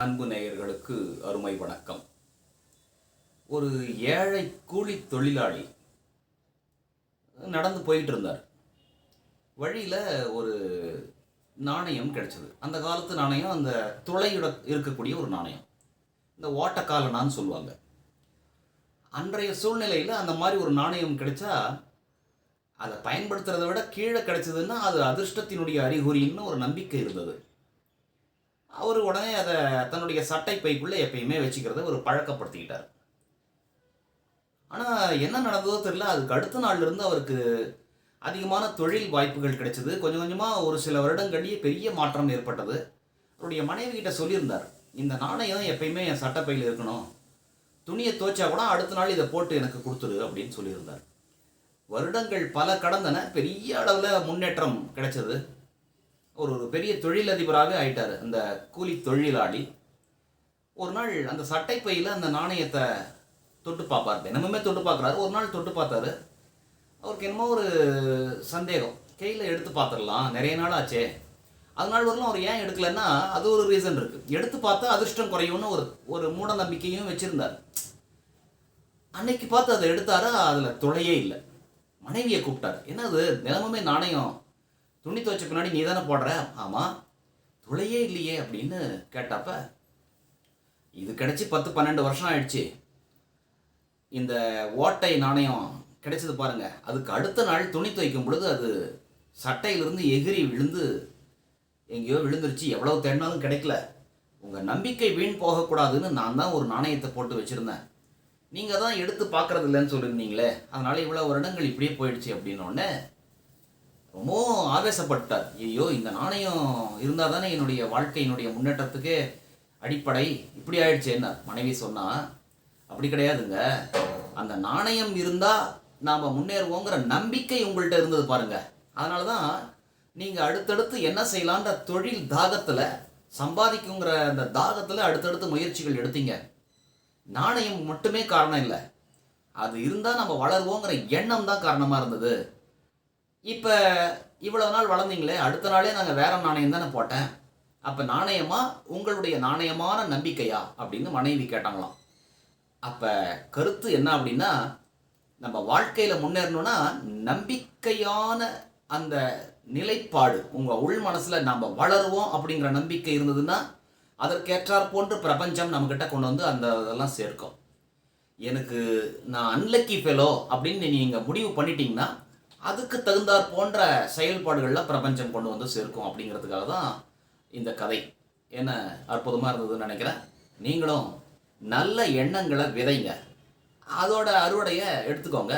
அன்பு நேயர்களுக்கு அருமை வணக்கம். ஒரு ஏழை கூலி தொழிலாளி நடந்து போயிட்டு இருந்தார். வழியில் ஒரு நாணயம் கிடைச்சது. அந்த காலத்து நாணயம் அந்த துளையுட இருக்கக்கூடிய ஒரு நாணயம். இந்த ஓட்டக்காலனான்னு சொல்லுவாங்க. அன்றைய சூழ்நிலையில் அந்த மாதிரி ஒரு நாணயம் கிடைச்சா அதை பயன்படுத்துறதை விட கீழே கிடைச்சதுன்னா அது அதிர்ஷ்டத்தினுடைய அறிகுறின்னு ஒரு நம்பிக்கை இருந்தது. அவர் உடனே அதை தன்னுடைய சட்டை பைக்குள்ளே எப்பயுமே வச்சுக்கிறத ஒரு பழக்கப்படுத்திக்கிட்டார். ஆனால் என்ன நடந்ததோ தெரியல. அதுக்கு அடுத்த நாள்லேருந்து அவருக்கு அதிகமான தொழில் வாய்ப்புகள் கிடைச்சது. கொஞ்சம் கொஞ்சமாக ஒரு சில வருடங்கள்லேயே பெரிய மாற்றம் ஏற்பட்டது. அவருடைய மனைவி கிட்ட சொல்லியிருந்தார் இந்த நாணயம் எப்பயுமே என் சட்டப்பையில் இருக்கணும். துணியை துவைச்சா கூட அடுத்த நாள் இதை போட்டு எனக்கு கொடுத்துரு அப்படின்னு சொல்லியிருந்தார். வருடங்கள் பல கடந்தன. பெரிய அளவில் முன்னேற்றம் கிடைச்சது. ஒரு ஒரு பெரிய தொழிலதிபராக ஆயிட்டார். அந்த கூலி தொழிலாளி. ஒரு நாள் அந்த சட்டைப்பையில் அந்த நாணயத்தை தொட்டு பார்ப்பார். தினமுமே தொட்டு பார்க்குறாரு. ஒரு நாள் தொட்டு பார்த்தாரு. அவருக்கு என்னமோ ஒரு சந்தேகம். கையில் எடுத்து பார்த்துடலாம். நிறைய நாள் ஆச்சே. அதனால வரலாம் அவர் ஏன் எடுக்கலைன்னா அது ஒரு ரீசன் இருக்குது எடுத்து பார்த்தா அதிர்ஷ்டம் குறையும்னு ஒரு ஒரு மூட நம்பிக்கையும் வச்சுருந்தார். அன்னைக்கு பார்த்து அதை எடுத்தாரா? அதில் துளையே இல்லை. மனைவியை கூப்பிட்டார். என்னது? தினமுமே நாணயம் துணி துவைச்ச பின்னாடி நீ தானே போடுற? ஆமாம் துளையே இல்லையே அப்படின்னு கேட்டப்ப இது கிடச்சி பத்து பன்னெண்டு வருஷம் ஆயிடுச்சு. இந்த ஓட்டை நாணயம் கிடைச்சது பாருங்க. அதுக்கு அடுத்த நாள் துணி துவைக்கும் பொழுது அது சட்டையிலிருந்து எகிரி விழுந்து எங்கேயோ விழுந்துருச்சு. எவ்வளோ தேடினாலும் கிடைக்கல. உங்கள் நம்பிக்கை வீண் போகக்கூடாதுன்னு நான் தான் ஒரு நாணயத்தை போட்டு வச்சுருந்தேன். நீங்கள் தான் எடுத்து பார்க்கறது இல்லைன்னு சொல்லியிருந்தீங்களே. அதனால் இவ்வளோ வருடங்கள் இப்படியே போயிடுச்சு அப்படின்னோடனே ரொம்பவும் ஆவேசப்பட்டார். ஐயோ இந்த நாணயம் இருந்தால் தானே என்னுடைய வாழ்க்கையினுடைய முன்னேற்றத்துக்கு அடிப்படை. இப்படி ஆயிடுச்சேன்னார் மனைவி சொன்னா அப்படி கிடையாதுங்க. அந்த நாணயம் இருந்தால் நாம் முன்னேறுவோங்கிற நம்பிக்கை உங்கள்கிட்ட இருந்தது பாருங்க. அதனால தான் நீங்கள் அடுத்தடுத்து என்ன செய்யலான்ற தொழில் தாகத்தில் சம்பாதிக்குங்கிற அந்த தாகத்தில் அடுத்தடுத்து முயற்சிகள் எடுத்தீங்க. நாணயம் மட்டுமே காரணம் இல்லை. அது இருந்தால் நம்ம வளருவோங்கிற எண்ணம் தான் காரணமாக இருந்தது. இப்போ இவ்வளோ நாள் வளர்ந்தீங்களே அடுத்த நாளே நாங்கள் வேற நாணயம் தானே போட்டேன். அப்போ நாணயமா உங்களுடைய நாணயமான நம்பிக்கையா? அப்படின்னு மனைவி கேட்டாங்களாம். அப்போ கருத்து என்ன அப்படின்னா நம்ம வாழ்க்கையில் முன்னேறணும்னா நம்பிக்கையான அந்த நிலைப்பாடு உங்கள் உள் மனசில் நம்ம வளருவோம் அப்படிங்கிற நம்பிக்கை இருந்ததுன்னா அதற்கேற்றார் போன்று பிரபஞ்சம் நம்மக்கிட்ட கொண்டு வந்து அந்த இதெல்லாம் சேர்க்கும். எனக்கு நான் அன்லக்கி ஃபெலோ அப்படின்னு நீங்கள் முடிவு பண்ணிட்டீங்கன்னா அதுக்கு தகுந்தாற் போன்ற செயல்பாடுகளில் பிரபஞ்சம் கொண்டு வந்து சேர்க்கும் அப்படிங்கிறதுக்காக தான் இந்த கதை. என்ன அற்புதமாக இருந்ததுன்னு நினைக்கிறேன். நீங்களும் நல்ல எண்ணங்களை விதைங்க. அதோட அறுவடையை எடுத்துக்கோங்க.